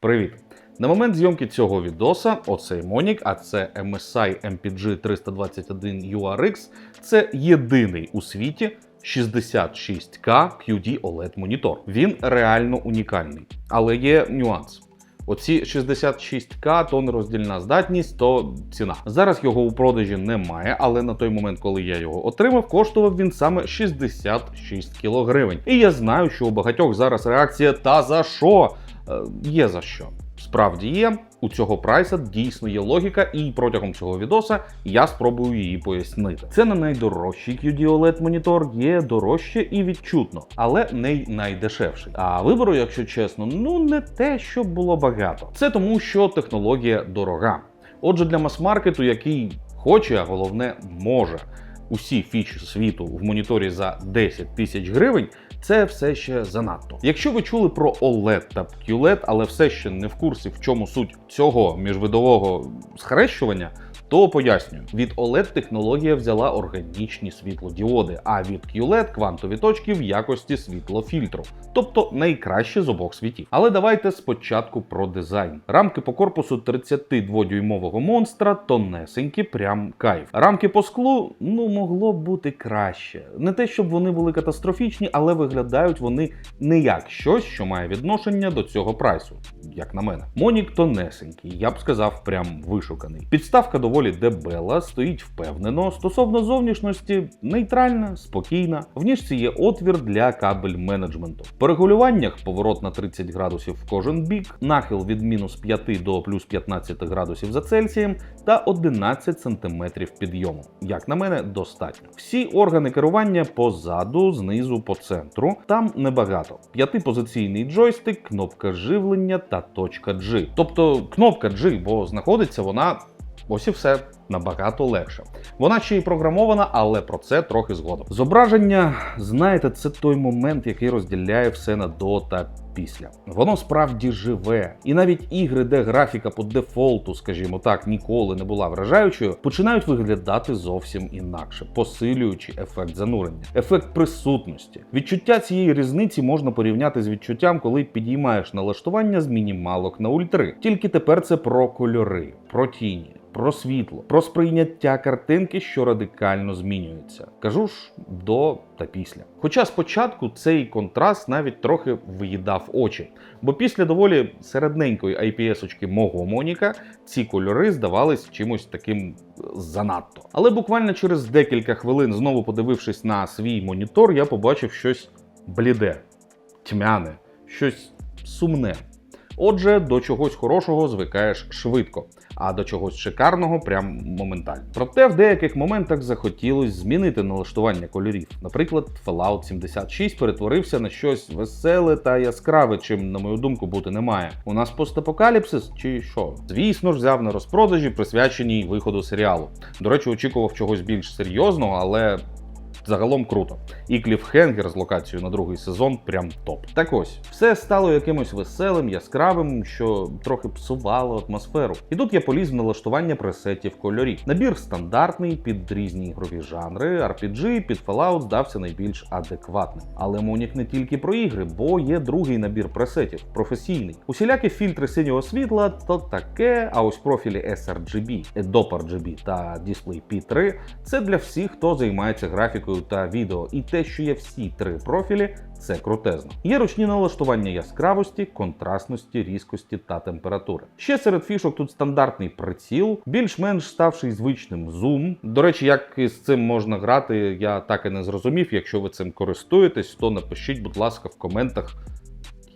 Привіт! На момент зйомки цього відоса, оцей Монік, а це MSI MPG 321 URX, це єдиний у світі 66К QD OLED монітор. Він реально унікальний, але є нюанс. Оці 66К то нероздільна здатність, то ціна. Зараз його у продажі немає, але на той момент, коли я його отримав, коштував він саме 66 кг. І я знаю, що у багатьох зараз реакція та за що? Е, Є за що. Справді є, у цього прайса дійсно є логіка, і протягом цього відоса я спробую її пояснити. Це не найдорожчий QD OLED монітор, є дорожче і відчутно, але не найдешевший. А вибору, якщо чесно, ну не те, щоб було багато. Це тому, що технологія дорога. Отже, для мас-маркету, який хоче, а головне може усі фічі світу в моніторі за 10 тисяч гривень, це все ще занадто. Якщо ви чули про OLED та QLED, але все ще не в курсі, в чому суть цього міжвидового схрещування, то пояснюю, від OLED технологія взяла органічні світлодіоди, а від QLED квантові точки в якості світлофільтру, тобто найкраще з обох світів. Але давайте спочатку про дизайн. Рамки по корпусу 32-дюймового монстра тонесенькі, прям кайф. Рамки по склу ну могло б бути краще. Не те, щоб вони були катастрофічні, але виглядають вони не як щось, що має відношення до цього прайсу, як на мене. Монік тонесенький, я б сказав, прям вишуканий. Підставка доволі дебела, стоїть впевнено. Стосовно зовнішності, нейтральна, спокійна. В ніжці є отвір для кабель менеджменту. По регулюваннях поворот на 30 градусів в кожен бік, нахил від мінус 5 до плюс 15 градусів за Цельсієм та 11 см підйому. Як на мене, достатньо. Всі органи керування позаду, знизу, по центру. Там небагато. П'ятипозиційний джойстик, кнопка живлення та точка G. Тобто кнопка G, бо знаходиться вона. Ось і все набагато легше. Вона ще й програмована, але про це трохи згодом. Зображення, знаєте, це той момент, який розділяє все на до та після. Воно справді живе, і навіть ігри, де графіка по дефолту, скажімо так, ніколи не була вражаючою, починають виглядати зовсім інакше, посилюючи ефект занурення, ефект присутності. Відчуття цієї різниці можна порівняти з відчуттям, коли підіймаєш налаштування з мінімалок на ультри. Тільки тепер це про кольори, про тіні. Про світло, про сприйняття картинки, що радикально змінюється. Кажу ж до та після. Хоча спочатку цей контраст навіть трохи виїдав очі, бо після доволі середненької IPS-очки мого Моніка ці кольори здавались чимось таким занадто. Але буквально через декілька хвилин, знову подивившись на свій монітор, я побачив щось бліде, тьмяне, щось сумне. Отже, до чогось хорошого звикаєш швидко, а до чогось шикарного прям моментально. Проте в деяких моментах захотілось змінити налаштування кольорів. Наприклад, Fallout 76 перетворився на щось веселе та яскраве, чим, на мою думку, бути не має. У нас постапокаліпсис чи що? Звісно ж, взяв на розпродажі, присвяченій виходу серіалу. До речі, очікував чогось більш серйозного, але Загалом круто. І кліфхенгер з локацією на другий сезон прям топ. Так ось, все стало якимось веселим, яскравим, що трохи псувало атмосферу. І тут я поліз в налаштування пресетів кольорів. Набір стандартний під різні ігрові жанри, RPG під Fallout здався найбільш адекватним. Але Монік не тільки про ігри, бо є другий набір пресетів професійний. Усілякі фільтри синього світла то таке, а ось профілі sRGB, Adobe RGB та Display P3 це для всіх, хто займається графікою та відео. І те, що є всі три профілі, це крутезно. Є ручні налаштування яскравості, контрастності, різкості та температури. Ще серед фішок тут стандартний приціл, більш-менш ставший звичним зум. До речі, як із цим можна грати, я так і не зрозумів. Якщо ви цим користуєтесь, то напишіть, будь ласка, в коментах.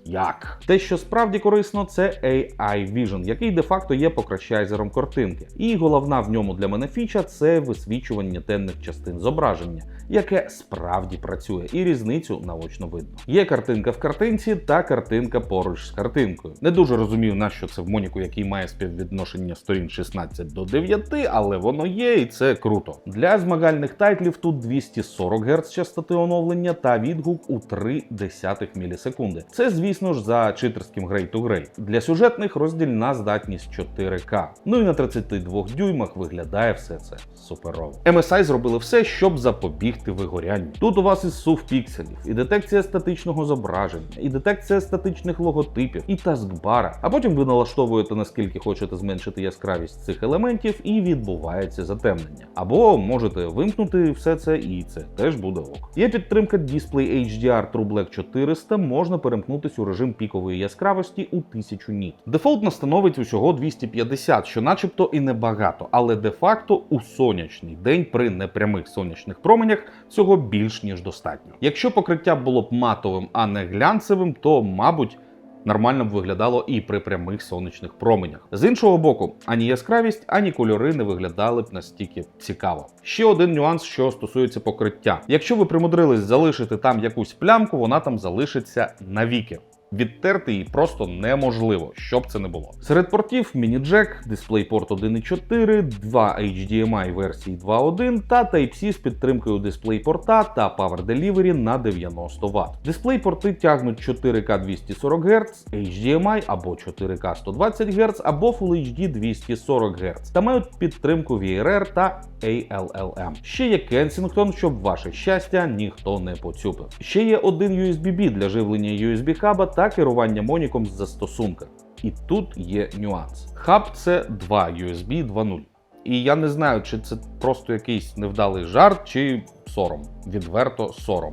Як те, що справді корисно, це AI Vision, який де-факто є покращайзером картинки. І головна в ньому для мене фіча це висвічування темних частин зображення, яке справді працює, і різницю наочно видно. Є картинка в картинці та картинка поруч з картинкою. Не дуже розумію, на що це в Моніку, який має співвідношення сторін 16 до 9, але воно є, і це круто. Для змагальних тайтлів тут 240 Гц частоти оновлення та відгук у 0,3 мілісекунди. Це, звісно. Звісно ж, за читерським Grey to Grey. Для сюжетних роздільна здатність 4К. Ну і на 32 дюймах виглядає все це суперово. MSI зробили все, щоб запобігти вигорянню. Тут у вас і сув пікселів, і детекція статичного зображення, і детекція статичних логотипів, і таскбара. А потім ви налаштовуєте наскільки хочете зменшити яскравість цих елементів, і відбувається затемнення. Або можете вимкнути все це, і це теж буде ок. Є підтримка Display HDR True Black 400, можна перемкнутись у режим пікової яскравості у 1000 ніт. Дефолтно становить усього 250, що начебто і небагато, але де-факто у сонячний день при непрямих сонячних променях цього більш ніж достатньо. Якщо покриття було б матовим, а не глянцевим, то мабуть. Нормально б виглядало і при прямих сонячних променях. З іншого боку, ані яскравість, ані кольори не виглядали б настільки цікаво. Ще один нюанс, що стосується покриття. Якщо ви примудрились залишити там якусь плямку, вона там залишиться навіки. Відтерти її просто неможливо, щоб це не було. Серед портів міні-джек, DisplayPort 1.4, два HDMI версії 2.1 та Type-C з підтримкою DisplayPort та Power Delivery на 90 Вт. DisplayPорти тягнуть 4К 240 Гц, HDMI або 4К 120 Гц, або Full HD 240 Гц та мають підтримку VRR та ALLM. Ще є Kensington, щоб ваше щастя ніхто не поцюпив. Ще є один USB-B для живлення USB хаба та керування моніком з застосунка. І тут є нюанс. Хаб це 2 USB 2.0. І я не знаю, чи це просто якийсь невдалий жарт, чи сором. Відверто сором.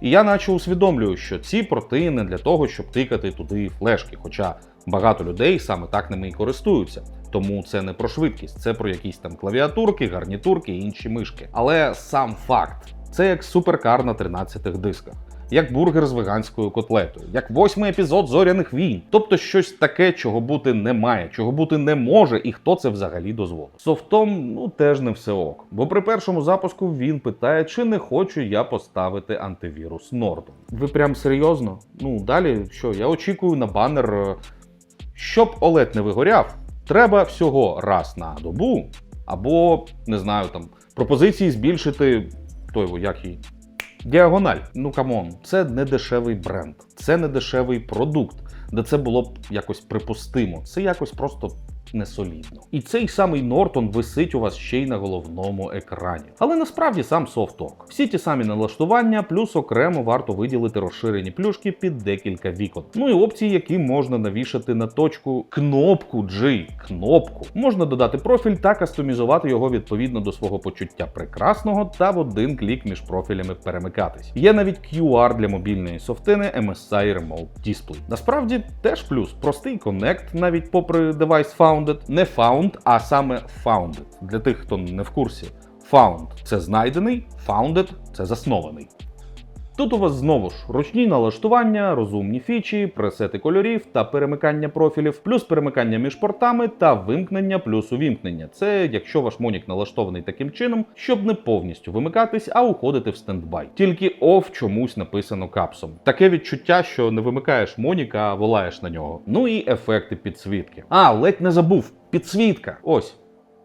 І я наче усвідомлюю, що ці порти не для того, щоб тикати туди флешки, хоча багато людей саме так ними і користуються. Тому це не про швидкість, це про якісь там клавіатурки, гарнітурки і інші мишки. Але сам факт це як суперкар на 13 дисках. Як бургер з веганською котлетою, як восьмий епізод зоряних війн, тобто щось таке, чого бути не має, чого бути не може, і хто це взагалі дозволив. Софтом ну теж не все ок. Бо при першому запуску він питає, чи не хочу я поставити антивірус Norton. Ви прям серйозно? Ну далі що? Я очікую на банер, е, щоб OLED не вигоряв. Треба всього раз на добу, або не знаю там пропозиції збільшити той як її. Діагональ. Ну камон, це не дешевий бренд, це не дешевий продукт, де це було б якось припустимо. Це якось просто несолідно. І цей самий Нортон висить у вас ще й на головному екрані. Але насправді сам софток. Всі ті самі налаштування, плюс окремо варто виділити розширені плюшки під декілька вікон. Ну і опції, які можна навішати на точку кнопку G. Кнопку. Можна додати профіль та кастомізувати його відповідно до свого почуття прекрасного та в один клік між профілями перемикатись. Є навіть QR для мобільної софтини MSI Remote Display. Насправді теж плюс. Простий коннект, навіть попри девайс Founded. Не Found, а саме Founded. Для тих, хто не в курсі. Found це знайдений, Founded це заснований. Тут у вас знову ж ручні налаштування, розумні фічі, пресети кольорів та перемикання профілів, плюс перемикання між портами та вимкнення плюс увімкнення. Це якщо ваш монік налаштований таким чином, щоб не повністю вимикатись, а уходити в стендбай. Тільки OFF чомусь написано капсом. Таке відчуття, що не вимикаєш монік, а волаєш на нього. Ну і ефекти підсвітки. А, ледь не забув. Підсвітка. Ось.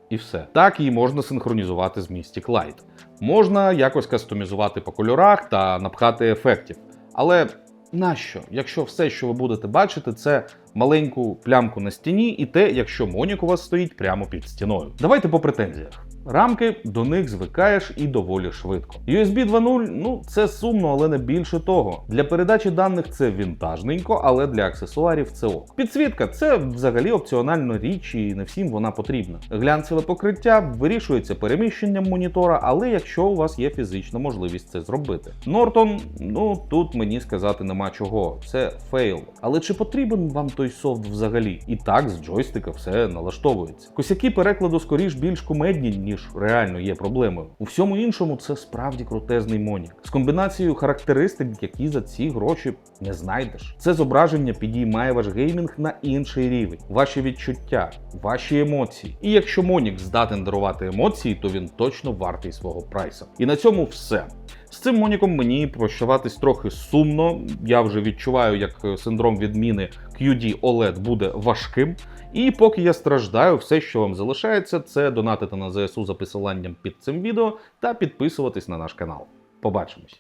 І все. Так її можна синхронізувати з Mystic Light. Можна якось кастомізувати по кольорах та напхати ефектів. Але нащо, якщо все, що ви будете бачити, це маленьку плямку на стіні, і те, якщо монік у вас стоїть прямо під стіною. Давайте по претензіях. Рамки до них звикаєш і доволі швидко. USB 2.0, ну це сумно, але не більше того. Для передачі даних це вінтажненько, але для аксесуарів це ок. Підсвітка це взагалі опціональна річ, і не всім вона потрібна. Глянцеве покриття вирішується переміщенням монітора, але якщо у вас є фізична можливість це зробити. Нортон, ну тут мені сказати нема чого. Це фейл. Але чи потрібен вам той софт взагалі? І так з джойстика все налаштовується. Косяки перекладу скоріш більш кумедні, ніж реально є проблемою. У всьому іншому це справді крутезний монік. З комбінацією характеристик, які за ці гроші не знайдеш. Це зображення підіймає ваш геймінг на інший рівень, ваші відчуття, ваші емоції. І якщо монік здатен дарувати емоції, то він точно вартий свого прайса. І на цьому все. З цим моніком мені прощаватись трохи сумно. Я вже відчуваю, як синдром відміни QD OLED буде важким. І поки я страждаю, все, що вам залишається, це донатити на ЗСУ за посиланням під цим відео та підписуватись на наш канал. Побачимось!